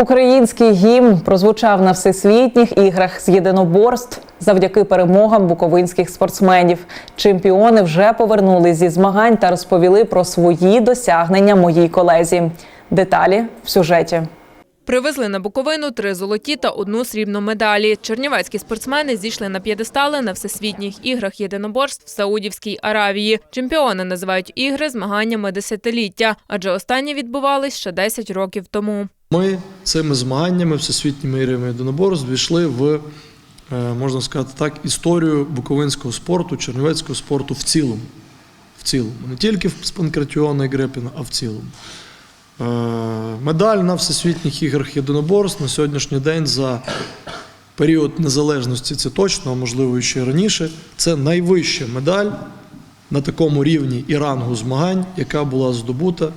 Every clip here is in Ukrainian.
Український гімн прозвучав на всесвітніх іграх з єдиноборств завдяки перемогам буковинських спортсменів. Чемпіони вже повернулись зі змагань та розповіли про свої досягнення моїй колезі. Деталі в сюжеті. Привезли на Буковину три золоті та одну срібну медалі. Чернівецькі спортсмени зійшли на п'єдестали на всесвітніх іграх єдиноборств в Саудівській Аравії. Чемпіони називають ігри змаганнями десятиліття, адже останні відбувались ще 10 років тому. Ми цими змаганнями всесвітніми іграми єдиноборств війшли в, е, можна сказати так, історію буковинського спорту, чернівецького спорту в цілому. В цілому. Не тільки в Панкратіона і Грепіна, а в цілому. Е, Медаль на всесвітніх іграх єдиноборств на сьогоднішній день за період незалежності, це точно, а можливо ще раніше. Це найвища медаль на такому рівні і рангу змагань, яка була здобута е,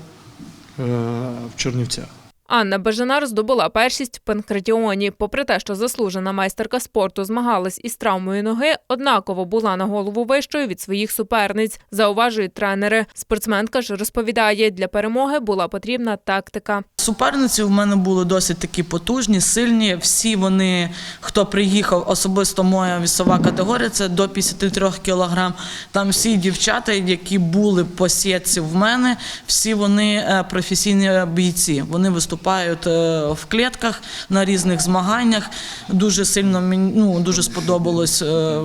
в Чернівцях. Анна Бажанар здобула першість в Панкратіоні. Попри те, що заслужена майстерка спорту змагалась із травмою ноги, однаково була на голову вищою від своїх суперниць, зауважують тренери. Спортсменка ж розповідає, для перемоги була потрібна тактика. Суперниці в мене були досить такі потужні, сильні. Всі вони, хто приїхав, особисто моя вісова категорія, це до 53 кілограм. Там всі дівчата, які були по сітці в мене, всі вони е, професійні бійці. Вони виступають е, в клітках на різних змаганнях. Дуже сильно ну, дуже сподобалось е,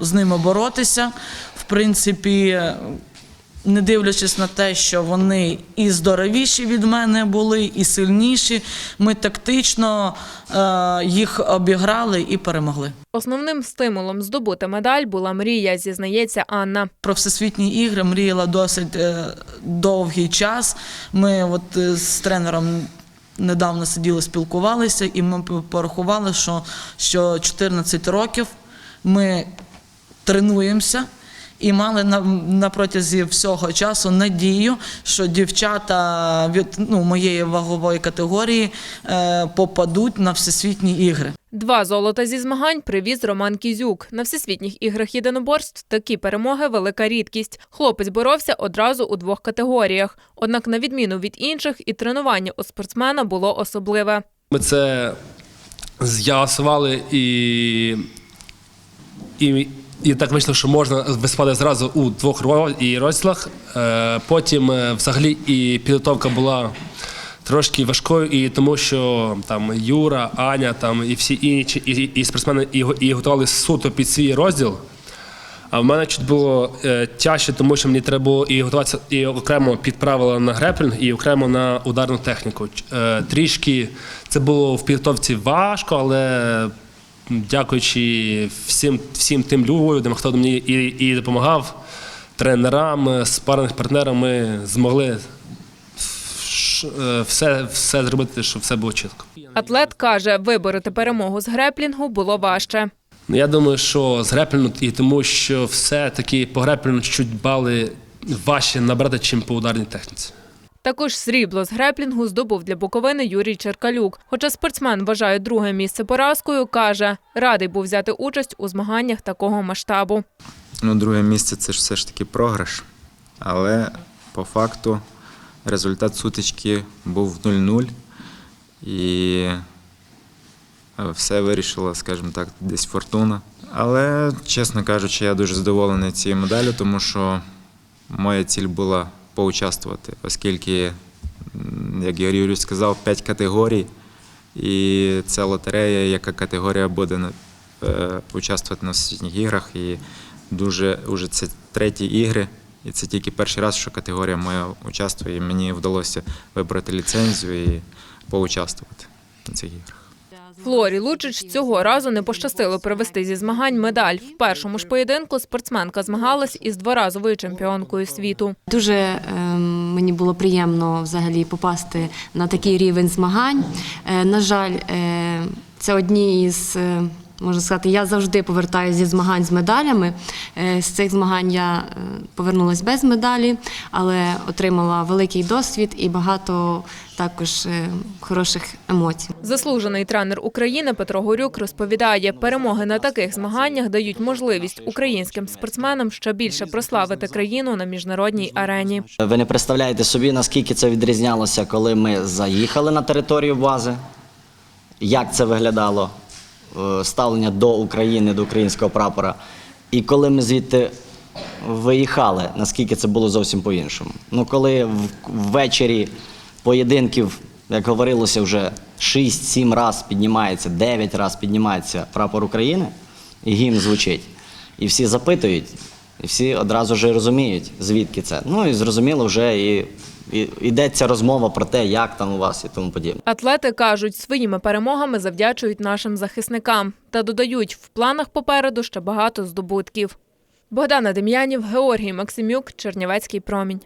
з ними боротися. В принципі, не дивлячись на те, що вони і здоровіші від мене були, і сильніші, ми тактично е, їх обіграли і перемогли. Основним стимулом здобути медаль була мрія, зізнається Анна. Про всесвітні ігри мріяла досить е, довгий час. Ми от е, з тренером. Недавно сиділи, спілкувалися, і ми порахували, що, що 14 років ми тренуємося і мали на, на протязі всього часу надію, що дівчата від ну, моєї вагової категорії е, попадуть на всесвітні ігри. Два золота зі змагань привіз Роман Кізюк. На всесвітніх іграх єдиноборств такі перемоги велика рідкість. Хлопець боровся одразу у двох категоріях. Однак, на відміну від інших, і тренування у спортсмена було особливе. Ми це з'ясували і, і, і так вийшло, що можна виступати зразу у двох і розділах. Е, Потім е, взагалі і підготовка була трошки важкою, і тому що там Юра, Аня там, і всі інші і, і спортсмени і, і готували суто під свій розділ. А в мене чуть було е, тяжче, тому що мені треба було і готуватися і окремо під правила на греплінг, і окремо на ударну техніку. Трішки це було в підготовці важко, але дякуючи всім, всім тим людям, хто мені і, і допомагав, тренерам, спарних партнерам, ми змогли е, все, все зробити, щоб все було чітко. Атлет каже, вибороти перемогу з греплінгу було важче. Ну, Я думаю, що з греплінгу, і тому що все-таки по греплінгу чуть бали важче набрати, чим по ударній техніці. Також срібло з греплінгу здобув для Буковини Юрій Черкалюк. Хоча спортсмен вважає друге місце поразкою, каже, радий був взяти участь у змаганнях такого масштабу. Ну, друге місце це ж все ж таки програш. Але по факту результат сутички був 0-0. І е, все вирішила, скажімо так, десь фортуна. Але, чесно кажучи, я дуже задоволений цією медаллю, тому що моя ціль була поучаствувати, оскільки, як Ігор Юрійович сказав, 5 категорій. І ця лотерея, яка категорія буде е, участвувати на всесвітніх іграх. І дуже уже це треті ігри. І це тільки перший раз, що категорія моя участвує. І мені вдалося вибрати ліцензію і поучаствувати на цих іграх. Флорі Лучич цього разу не пощастило привезти зі змагань медаль. В першому ж поєдинку спортсменка змагалась із дворазовою чемпіонкою світу. Дуже ем, мені було приємно взагалі попасти на такий рівень змагань. Е, на жаль, е, це одні із. Можна сказати, я завжди повертаюся зі змагань з медалями. Е, З цих змагань я е, повернулася без медалі, але отримала великий досвід і багато також е, хороших емоцій. Заслужений тренер України Петро Горюк розповідає, перемоги на таких змаганнях дають можливість українським спортсменам ще більше прославити країну на міжнародній арені. Ви не представляєте собі, наскільки це відрізнялося, коли ми заїхали на територію бази, як це виглядало, ставлення до України, до українського прапора. І коли ми звідти виїхали, наскільки це було зовсім по-іншому. Ну, коли ввечері поєдинків, як говорилося, вже 6-7 раз піднімається, 9 раз піднімається прапор України, і гімн звучить. І всі запитують, і всі одразу ж розуміють, звідки це. Ну і зрозуміло, вже і йдеться розмова про те, як там у вас і тому подібне. Атлети кажуть, своїми перемогами завдячують нашим захисникам та додають, в планах попереду ще багато здобутків. Богдана Дем'янів, Георгій Максимюк, Чернівецький промінь.